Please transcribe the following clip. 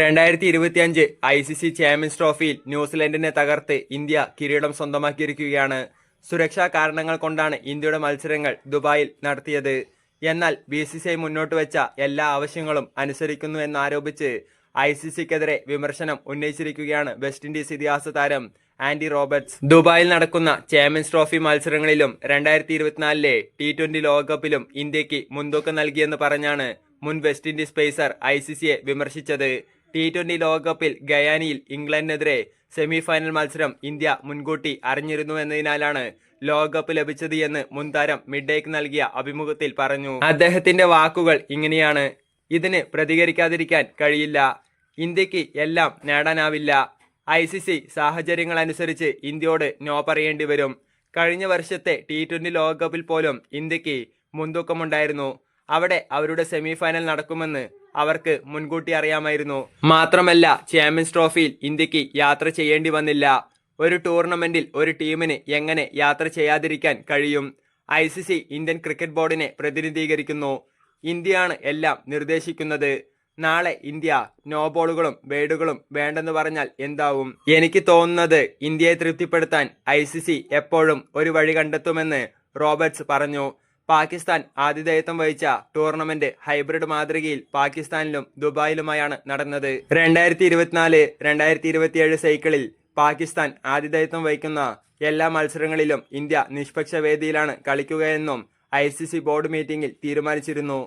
രണ്ടായിരത്തി ഇരുപത്തിയഞ്ച് I C C champions ട്രോഫിയിൽ ന്യൂസിലൻഡിനെ തകർത്ത് ഇന്ത്യ കിരീടം സ്വന്തമാക്കിയിരിക്കുകയാണ്. സുരക്ഷാ കാരണങ്ങൾ കൊണ്ടാണ് ഇന്ത്യയുടെ മത്സരങ്ങൾ ദുബായിൽ നടത്തിയത്. എന്നാൽ ബി സി സി ഐ മുന്നോട്ട് വെച്ച എല്ലാ ആവശ്യങ്ങളും അനുസരിക്കുന്നു എന്നാരോപിച്ച് ഐ സി സിക്കെതിരെ വിമർശനം ഉന്നയിച്ചിരിക്കുകയാണ് വെസ്റ്റ് ഇൻഡീസ് ഇതിഹാസ താരം ആൻഡി റോബർട്ട്സ് ദുബായിൽ നടക്കുന്ന ചാമ്പ്യൻസ് ട്രോഫി മത്സരങ്ങളിലും രണ്ടായിരത്തി ഇരുപത്തിനാലിലെ ടി ട്വന്റി ലോകകപ്പിലും ഇന്ത്യയ്ക്ക് മുൻതൂക്കം നൽകിയെന്ന് പറഞ്ഞാണ് മുൻ West Indies pacer I C സിയെ വിമർശിച്ചത്. ടി ട്വന്റി ലോകകപ്പിൽ ഗയാനിയിൽ ഇംഗ്ലണ്ടിനെതിരെ സെമി ഫൈനൽ മത്സരം ഇന്ത്യ മുൻകൂട്ടി അറിഞ്ഞിരുന്നു എന്നതിനാലാണ് ലോകകപ്പ് ലഭിച്ചത് എന്ന് മുൻ താരം മിഡേക്ക് നൽകിയ അഭിമുഖത്തിൽ പറഞ്ഞു. അദ്ദേഹത്തിന്റെ വാക്കുകൾ ഇങ്ങനെയാണ്. ഇതിന് പ്രതികരിക്കാതിരിക്കാൻ കഴിയില്ല. ഇന്ത്യയ്ക്ക് എല്ലാം നേടാനാവില്ല. ഐ സി സി സാഹചര്യങ്ങളനുസരിച്ച് ഇന്ത്യയോട് നോ പറയേണ്ടി വരും. കഴിഞ്ഞ വർഷത്തെ ടി ട്വന്റി ലോകകപ്പിൽ പോലും ഇന്ത്യയ്ക്ക് മുൻതൂക്കമുണ്ടായിരുന്നു. അവിടെ അവരുടെ സെമി ഫൈനൽ നടക്കുമെന്ന് അവർക്ക് മുൻകൂട്ടി അറിയാമായിരുന്നു. മാത്രമല്ല ചാമ്പ്യൻസ് ട്രോഫിയിൽ ഇന്ത്യയ്ക്ക് യാത്ര ചെയ്യേണ്ടി വന്നില്ല. ഒരു ടൂർണമെന്റിൽ ഒരു ടീമിന് എങ്ങനെ യാത്ര ചെയ്യാതിരിക്കാൻ കഴിയും? I C C Indian cricket ബോർഡിനെ പ്രതിനിധീകരിക്കുന്നു. ഇന്ത്യയാണ് എല്ലാം നിർദ്ദേശിക്കുന്നത്. നാളെ ഇന്ത്യ നോ ബോളുകളും വേടുകളും വേണ്ടെന്ന് പറഞ്ഞാൽ എന്താവും? എനിക്ക് തോന്നുന്നത് ഇന്ത്യയെ തൃപ്തിപ്പെടുത്താൻ ഐ എപ്പോഴും ഒരു വഴി കണ്ടെത്തുമെന്ന് റോബർട്സ് പറഞ്ഞു. പാകിസ്ഥാൻ ആതിഥേയത്വം വഹിച്ച ടൂർണമെന്റ് ഹൈബ്രിഡ് മാതൃകയിൽ പാകിസ്ഥാനിലും ദുബായിലുമായാണ് നടന്നത്. രണ്ടായിരത്തി ഇരുപത്തിനാല് രണ്ടായിരത്തി ഇരുപത്തിയേഴ് സൈക്കിളിൽ പാകിസ്ഥാൻ ആതിഥേയത്വം വഹിക്കുന്ന എല്ലാ മത്സരങ്ങളിലും ഇന്ത്യ നിഷ്പക്ഷ വേദിയിലാണ് കളിക്കുകയെന്നും ഐ സി സി ബോർഡ് മീറ്റിംഗിൽ തീരുമാനിച്ചിരുന്നു.